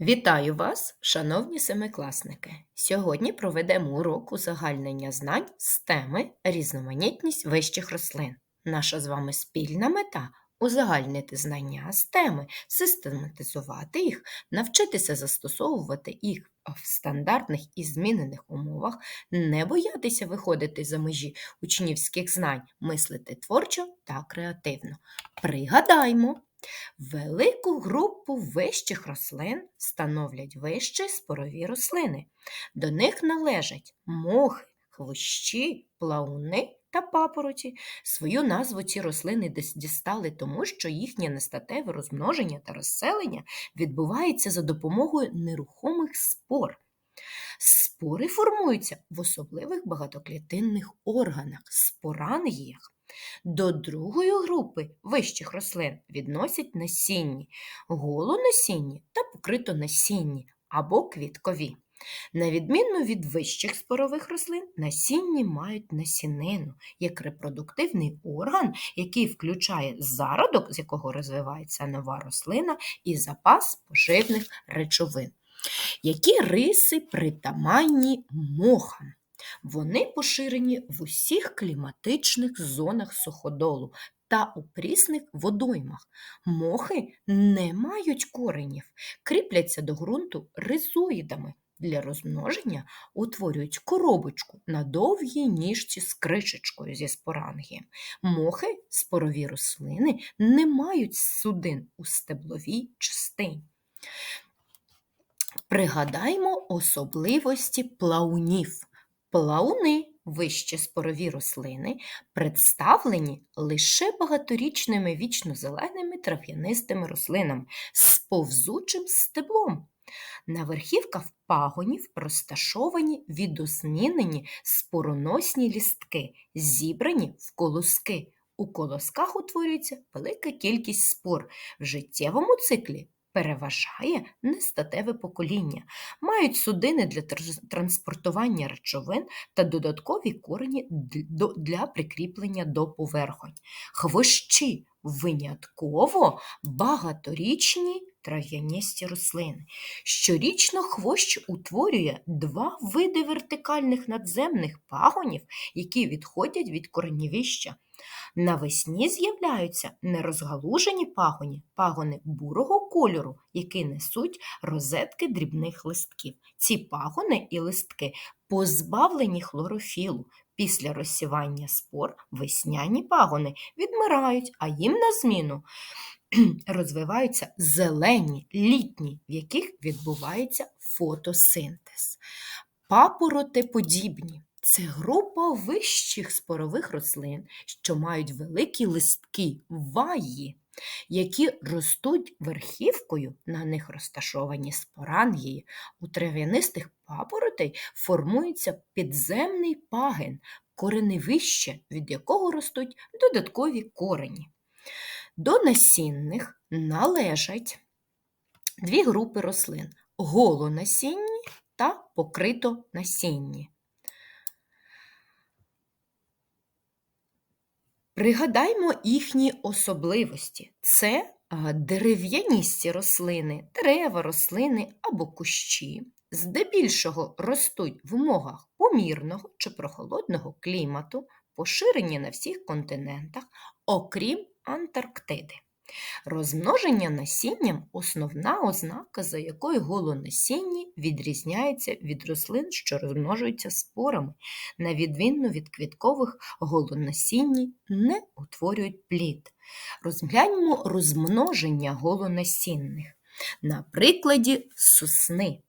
Вітаю вас, шановні семикласники! Сьогодні проведемо урок узагальнення знань з теми різноманітність вищих рослин. Наша з вами спільна мета узагальнити знання з теми, систематизувати їх, навчитися застосовувати їх в стандартних і змінених умовах, не боятися виходити за межі учнівських знань, мислити творчо та креативно. Пригадаймо! Велику групу вищих рослин становлять вищі спорові рослини. До них належать мохи, хвощі, плауни та папороті. Свою назву ці рослини дістали тому, що їхнє нестатеве розмноження та розселення відбувається за допомогою нерухомих спор. Спори формуються в особливих багатоклітинних органах, спорангіях. До другої групи вищих рослин відносять насінні, голонасінні та покритонасінні або квіткові. На відміну від вищих спорових рослин, насінні мають насінину як репродуктивний орган, який включає зародок, з якого розвивається нова рослина, і запас поживних речовин. Які риси притаманні мохам? Вони поширені в усіх кліматичних зонах суходолу та у прісних водоймах. Мохи не мають коренів, кріпляться до ґрунту ризоїдами. Для розмноження утворюють коробочку на довгій ніжці з кришечкою зі спорангієм. Мохи, спорові рослини, не мають судин у стебловій частині. Пригадаймо особливості плаунів. Плауни, вищі спорові рослини, представлені лише багаторічними вічнозеленими трав'янистими рослинами з повзучим стеблом. На верхівках пагонів розташовані відозмінені спороносні лістки, зібрані в колоски. У колосках утворюється велика кількість спор. В життєвому циклі переважає нестатеве покоління, мають судини для транспортування речовин та додаткові корені для прикріплення до поверхонь. Хвощі винятково багаторічні трав'яністі рослини. Щорічно хвощ утворює два види вертикальних надземних пагонів, які відходять від коренєвища. Навесні з'являються нерозгалужені пагоні, пагони бурого кольору, які несуть розетки дрібних листків. Ці пагони і листки позбавлені хлорофілу. Після розсівання спор весняні пагони відмирають, а їм на зміну розвиваються зелені літні, в яких відбувається фотосинтез. Папоротеподібні це група вищих спорових рослин, що мають великі листки ваї, які ростуть верхівкою, на них розташовані спорангії. У трав'янистих папоротей формується підземний пагин, кореневище, від якого ростуть додаткові корені. До насінних належать дві групи рослин голонасінні та покритонасінні. Пригадаймо їхні особливості. Це дерев'яністі рослини, дерева, рослини або кущі, здебільшого ростуть в умовах помірного чи прохолодного клімату, поширені на всіх континентах, окрім Антарктиди. Розмноження насінням основна ознака, за якою голонасінні відрізняється від рослин, що розмножуються спорами, на відміну від квіткових голонасінні не утворюють плід. Розгляньмо розмноження голонасінних. На прикладі сосни.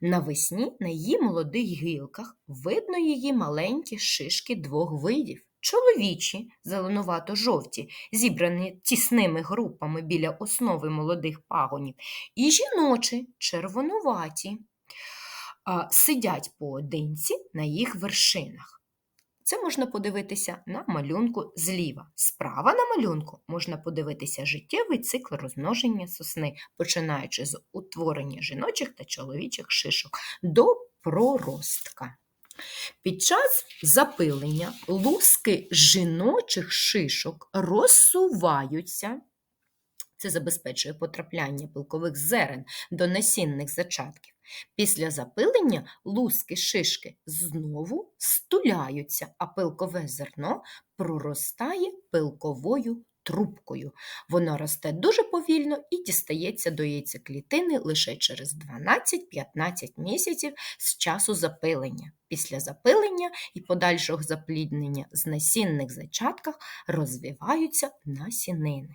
Навесні на її молодих гілках видно її маленькі шишки двох видів чоловічі, зеленувато-жовті, зібрані тісними групами біля основи молодих пагонів, і жіночі, червонуваті, сидять поодинці на їх вершинах. Це можна подивитися на малюнку зліва. Справа на малюнку можна подивитися життєвий цикл розмноження сосни, починаючи з утворення жіночих та чоловічих шишок до проростка. Під час запилення луски жіночих шишок розсуваються. Це забезпечує потрапляння пилкових зерен до насінних зачатків. Після запилення луски шишки знову стуляються, а пилкове зерно проростає пилковою трубкою. Воно росте дуже повільно і дістається до яйцеклітини лише через 12-15 місяців з часу запилення. Після запилення і подальшого запліднення з насінних зачатках розвиваються насінини.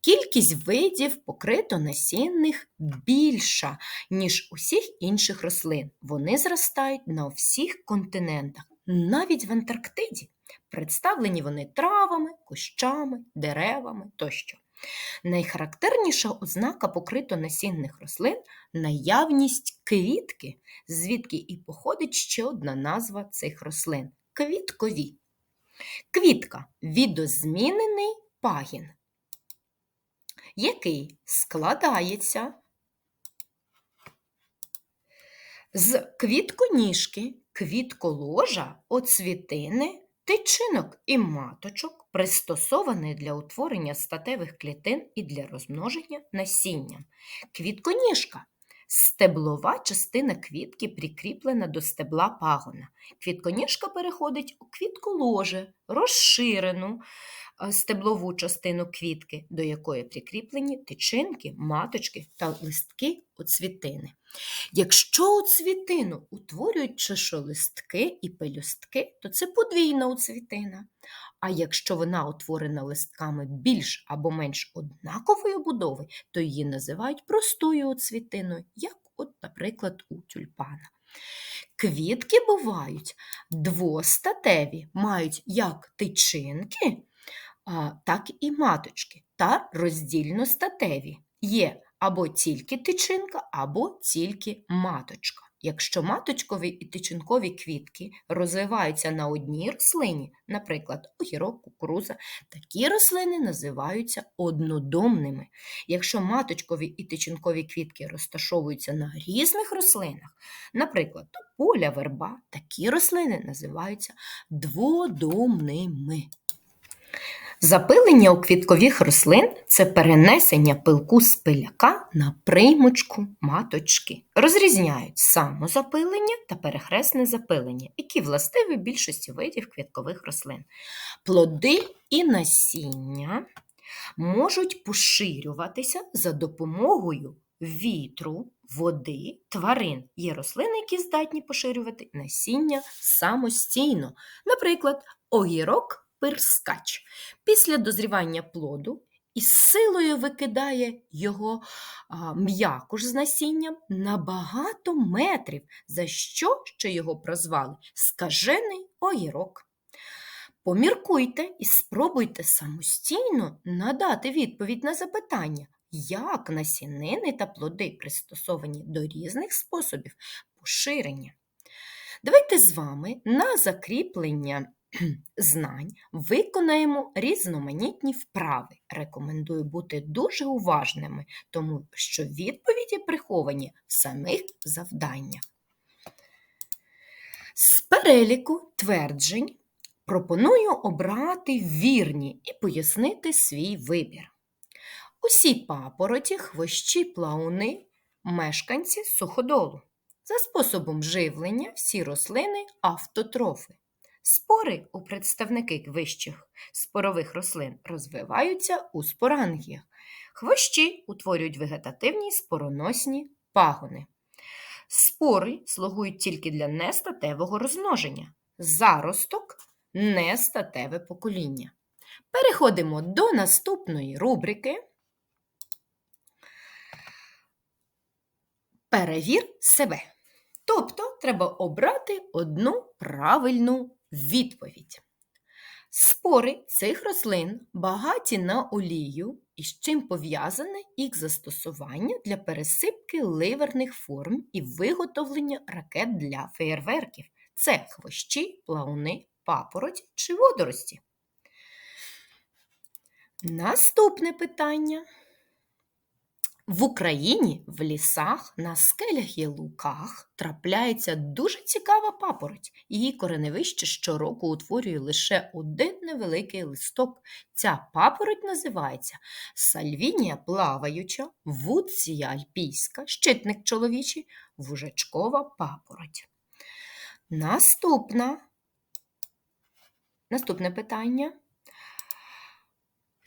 Кількість видів покрито насінних більша, ніж усіх інших рослин. Вони зростають на всіх континентах, навіть в Антарктиді. Представлені вони травами, кущами, деревами тощо. Найхарактерніша ознака покритонасінних рослин наявність квітки, звідки і походить ще одна назва цих рослин квіткові. Квітка відозмінений пагін, який складається з квітконіжки, квітколожа, оцвітини, тичинок і маточок, пристосований для утворення статевих клітин і для розмноження насіння. Квітконіжка стеблова частина квітки прикріплена до стебла пагона. Квітконіжка переходить у квітколоже, розширену е, стеблову частину квітки, до якої прикріплені тичинки, маточки та листки оцвітини. Якщо оцвітину утворюють чашолистки і пелюстки, то це подвійна оцвітина. А якщо вона утворена листками більш або менш однакової будови, то її називають простою оцвітиною, як, от, наприклад, у тюльпана. Квітки бувають двостатеві, мають як тичинки, так і маточки, та роздільностатеві. Є або тільки тичинка, або тільки маточка. Якщо маточкові і тичинкові квітки розвиваються на одній рослині, наприклад, огірок, кукуруза, такі рослини називаються однодомними. Якщо маточкові і тичинкові квітки розташовуються на різних рослинах, наприклад, тополя, верба, такі рослини називаються дводомними. Запилення у квіткових рослин це перенесення пилку з пиляка на приймочку маточки. Розрізняють самозапилення та перехресне запилення, які властиві більшості видів квіткових рослин. Плоди і насіння можуть поширюватися за допомогою вітру, води, тварин. Є рослини, які здатні поширювати насіння самостійно, наприклад, огірок пирскач. Після дозрівання плоду із силою викидає його м'якуш з насінням на багато метрів, за що ще його прозвали скажений огірок. Поміркуйте і спробуйте самостійно надати відповідь на запитання, як насінини та плоди пристосовані до різних способів поширення. Давайте з вами на закріплення знань виконаємо різноманітні вправи. Рекомендую бути дуже уважними, тому що відповіді приховані в самих завданнях. З переліку тверджень пропоную обрати вірні і пояснити свій вибір. Усі папороті, хвощі, плауни, мешканці суходолу. За способом живлення всі рослини автотрофи. Спори у представники вищих спорових рослин розвиваються у спорангіях. Хвощі утворюють вегетативні спороносні пагони. Спори слугують тільки для нестатевого розмноження. Заросток нестатеве покоління. Переходимо до наступної рубрики. Перевір себе. Тобто треба обрати одну правильну відповідь. Спори цих рослин багаті на олію, і з чим пов'язане їх застосування для пересипки ливерних форм і виготовлення ракет для феєрверків. Це хвощі, плауни, папороті чи водорості. Наступне питання. В Україні в лісах, на скелях і луках трапляється дуже цікава папороть. Її кореневище щороку утворює лише один невеликий листок. Ця папороть називається сальвінія плаваюча, вудція альпійська, щитник чоловічий, вужачкова папороть. Наступна. Наступне питання.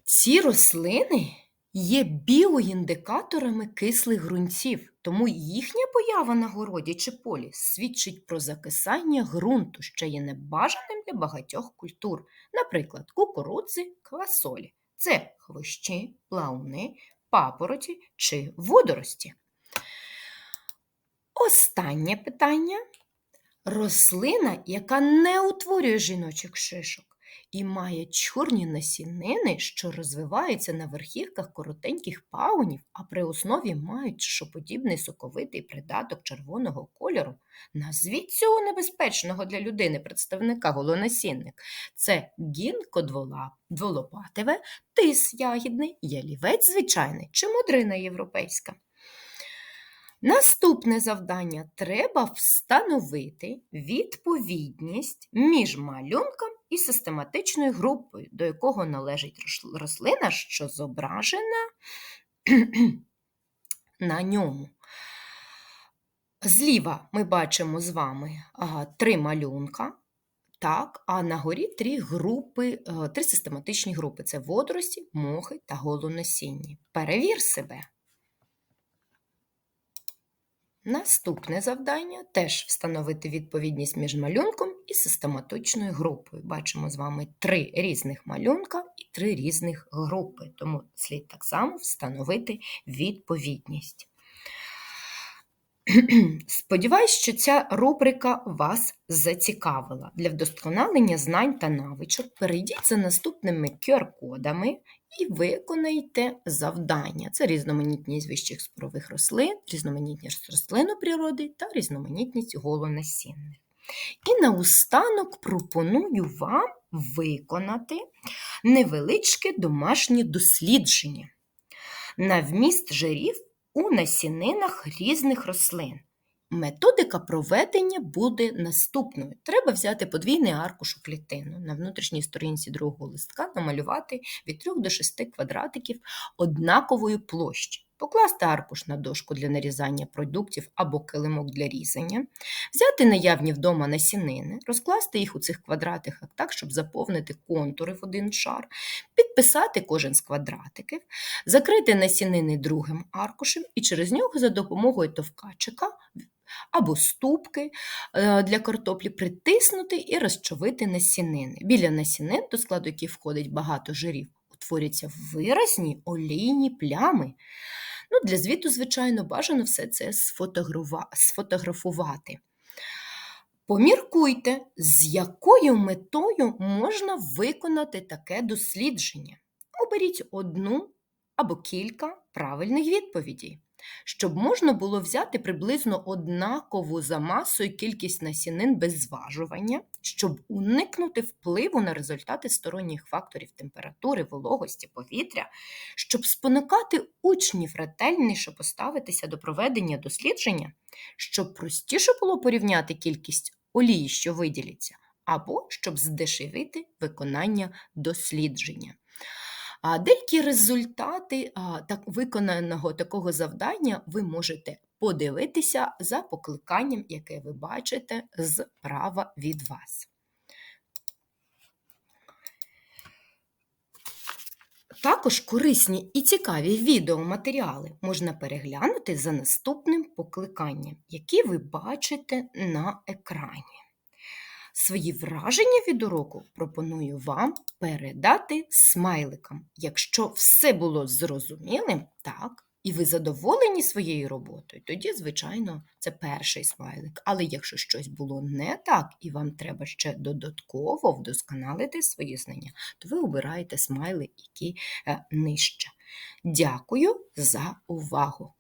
Ці рослини є біоіндикаторами кислих ґрунтів, тому їхня поява на городі чи полі свідчить про закисання ґрунту, що є небажаним для багатьох культур, наприклад, кукурудзи, квасолі. Це хвощі, плауни, папороті чи водорості. Останнє питання. Рослина, яка не утворює жіночих шишок і має чорні насінини, що розвиваються на верхівках коротеньких пагонів, а при основі мають шоподібний соковитий придаток червоного кольору. Назвіть цього небезпечного для людини представника голонасінник. Це гінко дволопатеве, тис ягідний, ялівець звичайний чи мудрина європейська. Наступне завдання треба встановити відповідність між малюнком і систематичною групою, до якого належить рослина, що зображена на ньому. Зліва ми бачимо з вами три малюнка, так, а на горі три групи, е, три систематичні групи це водорості, мохи та голоносінні. Перевір себе. Наступне завдання теж встановити відповідність між малюнком і систематичною групою. Бачимо з вами три різних малюнка і три різних групи, тому слід так само встановити відповідність. Сподіваюсь, що ця рубрика вас зацікавила. Для вдосконалення знань та навичок перейдіть за наступними QR-кодами і виконайте завдання. Це різноманітність вищих спорових рослин, різноманітність рослин природи та різноманітність голонасінних. І наостанок пропоную вам виконати невеличке домашнє дослідження на вміст жирів у насінинах різних рослин. Методика проведення буде наступною. Треба взяти подвійний аркуш у клітину. На внутрішній сторінці другого листка намалювати від 3 до 6 квадратиків однакової площі. Покласти аркуш на дошку для нарізання продуктів або килимок для різання, взяти наявні вдома насінини, розкласти їх у цих квадратиках так, щоб заповнити контури в один шар, підписати кожен з квадратиків, закрити насінини другим аркушем і через нього за допомогою товкачика або ступки е, для картоплі притиснути і розчовити насінини. Біля насінин, до складу яких входить багато жирів, утворюються виразні олійні плями. Ну, Для звіту, звичайно, бажано все це сфотографувати. Поміркуйте, з якою метою можна виконати таке дослідження. Оберіть одну або кілька правильних відповідей щоб можна було взяти приблизно однакову за масою кількість насінин без зважування, щоб уникнути впливу на результати сторонніх факторів температури, вологості, повітря, щоб спонукати учнів ретельніше поставитися до проведення дослідження, щоб простіше було порівняти кількість олії, що виділяться, або щоб здешевити виконання дослідження. А деякі результати так, виконаного такого завдання ви можете подивитися за покликанням, яке ви бачите зправа від вас. Також корисні і цікаві відеоматеріали можна переглянути за наступним покликанням, які ви бачите на екрані. Свої враження від уроку пропоную вам передати смайликам. Якщо все було зрозумілим, так, і ви задоволені своєю роботою, тоді, звичайно, це перший смайлик. Але якщо щось було не так, і вам треба ще додатково вдосконалити свої знання, то ви обираєте смайли, які е, нижче. Дякую за увагу!